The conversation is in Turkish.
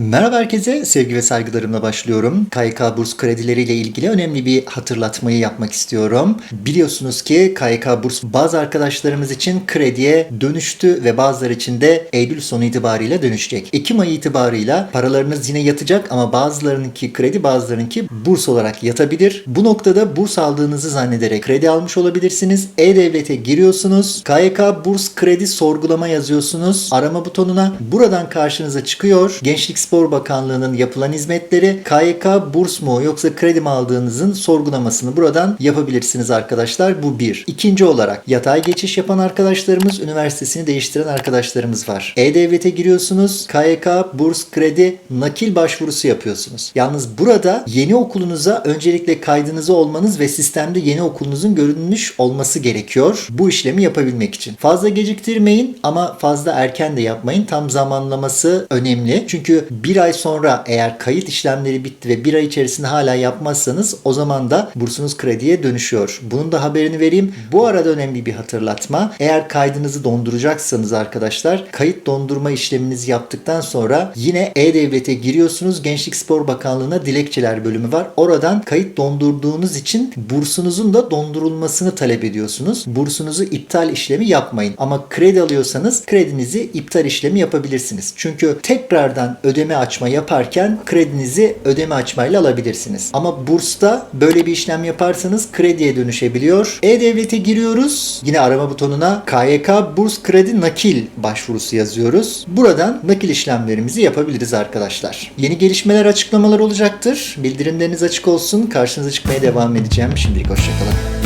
Merhaba herkese, sevgi ve saygılarımla başlıyorum. KYK burs kredileriyle ilgili önemli bir hatırlatmayı yapmak istiyorum. Biliyorsunuz ki KYK burs bazı arkadaşlarımız için krediye dönüştü ve bazıları için de Eylül sonu itibariyle dönüşecek. Ekim ayı itibarıyla paralarınız yine yatacak ama bazılarınınki kredi bazılarınınki burs olarak yatabilir. Bu noktada burs aldığınızı zannederek kredi almış olabilirsiniz. E-Devlet'e giriyorsunuz. KYK burs kredi sorgulama yazıyorsunuz. Arama butonuna buradan karşınıza çıkıyor. Gençlik Spor Bakanlığı'nın yapılan hizmetleri KYK burs mu yoksa kredi mi aldığınızın sorgulamasını buradan yapabilirsiniz arkadaşlar. Bu bir. İkinci olarak yatay geçiş yapan arkadaşlarımız, üniversitesini değiştiren arkadaşlarımız var. E-Devlet'e giriyorsunuz. KYK burs kredi nakil başvurusu yapıyorsunuz. Yalnız burada yeni okulunuza öncelikle kaydınızı olmanız ve sistemde yeni okulunuzun görünmüş olması gerekiyor. Bu işlemi yapabilmek için. Fazla geciktirmeyin ama fazla erken de yapmayın. Tam zamanlaması önemli. Çünkü bir ay sonra eğer kayıt işlemleri bitti ve bir ay içerisinde hala yapmazsanız o zaman da bursunuz krediye dönüşüyor. Bunun da haberini vereyim. Bu arada önemli bir hatırlatma. Eğer kaydınızı donduracaksanız arkadaşlar kayıt dondurma işleminizi yaptıktan sonra yine E-Devlet'e giriyorsunuz. Gençlik Spor Bakanlığı'na dilekçeler bölümü var. Oradan kayıt dondurduğunuz için bursunuzun da dondurulmasını talep ediyorsunuz. Bursunuzu iptal işlemi yapmayın. Ama kredi alıyorsanız kredinizi iptal işlemi yapabilirsiniz. Çünkü tekrardan ödeme açma yaparken kredinizi ödeme açmayla alabilirsiniz. Ama bursta böyle bir işlem yaparsanız krediye dönüşebiliyor. E-Devlet'e giriyoruz. Yine arama butonuna KYK burs kredi nakil başvurusu yazıyoruz. Buradan nakil işlemlerimizi yapabiliriz arkadaşlar. Yeni gelişmeler açıklamalar olacaktır. Bildirimleriniz açık olsun. Karşınıza çıkmaya devam edeceğim. Şimdilik hoşçakalın.